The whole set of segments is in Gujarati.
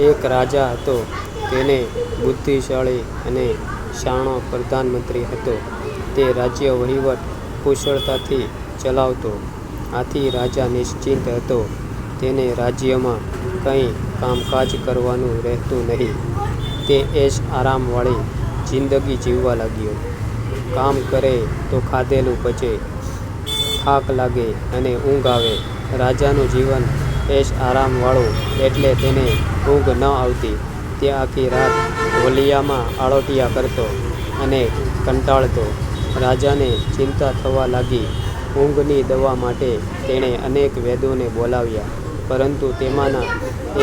એક રાજા હતો. તેને બુદ્ધિશાળી અને શાણો પ્રધાનમંત્રી હતો. તે રાજ્ય વહીવટ કુશળતાથી ચલાવતો. આથી રાજા નિશ્ચિંત હતો. તેને રાજ્યમાં કંઈ કામકાજ કરવાનું રહેતું નહીં. તે એશ આરામવાળી જિંદગી જીવવા લાગ્યો. કામ કરે તો ખાધેલું પચે. થાક લાગે અને ઊંઘ આવે. રાજાનું જીવન એશ આરામવાળું એટલે તેને ઊંઘ ન આવતી. તે આખી રાત હોલિયામાં આળોટિયા કરતો અને કંટાળતો. રાજાને ચિંતા થવા લાગી. ઊંઘની દવા માટે તેણે અનેક વેદોને બોલાવ્યા, પરંતુ તેમાંના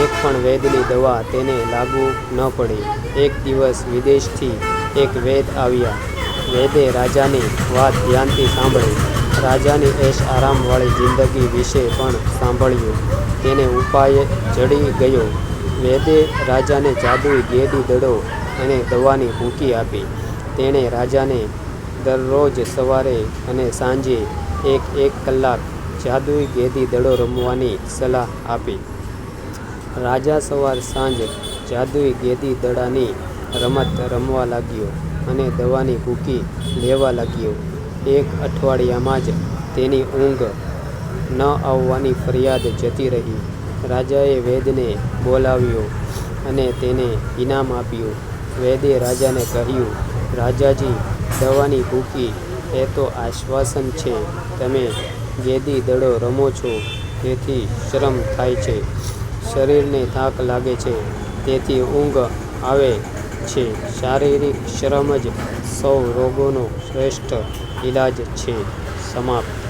એક પણ વેદની દવા તેને લાગુ ન પડી. એક દિવસ વિદેશથી એક વેદ આવ્યા. વેદે રાજાની વાત ધ્યાનથી સાંભળી. રાજાની એશ આરામવાળી જિંદગી વિશે પણ સાંભળ્યું. તેને ઉપાય જડી ગયો. વેદે રાજાને જાદુઈ ગેડી દડો અને દવાની ભૂકી આપી. તેણે રાજાને દરરોજ સવારે અને સાંજે એક એક કલાક જાદુઈ ગેદી દડો રમવાની સલાહ આપી. રાજા સવાર સાંજ જાદુઈ ગેદી દડાની રમત રમવા લાગ્યો. અને દવાની ભૂકી લેવા લાગ્યો. એક અઠવાડિયામાં જ તેની ઊંઘ ન આવવાની ફરિયાદ જતી રહી. રાજાએ વેદને બોલાવ્યો અને તેને ઇનામ આપ્યું. વેદે રાજાને કહ્યું, રાજાજી, દવાની ભૂકી એ તો આશ્વાસન છે. તમે ગેદી દડો રમો છો, તેથી શ્રમ થાય છે. શરીરને થાક લાગે છે, તેથી ઊંઘ આવે છે. શારીરિક શ્રમ જ સૌ રોગોનો શ્રેષ્ઠ ઈલાજ છે. સમાપ્ત.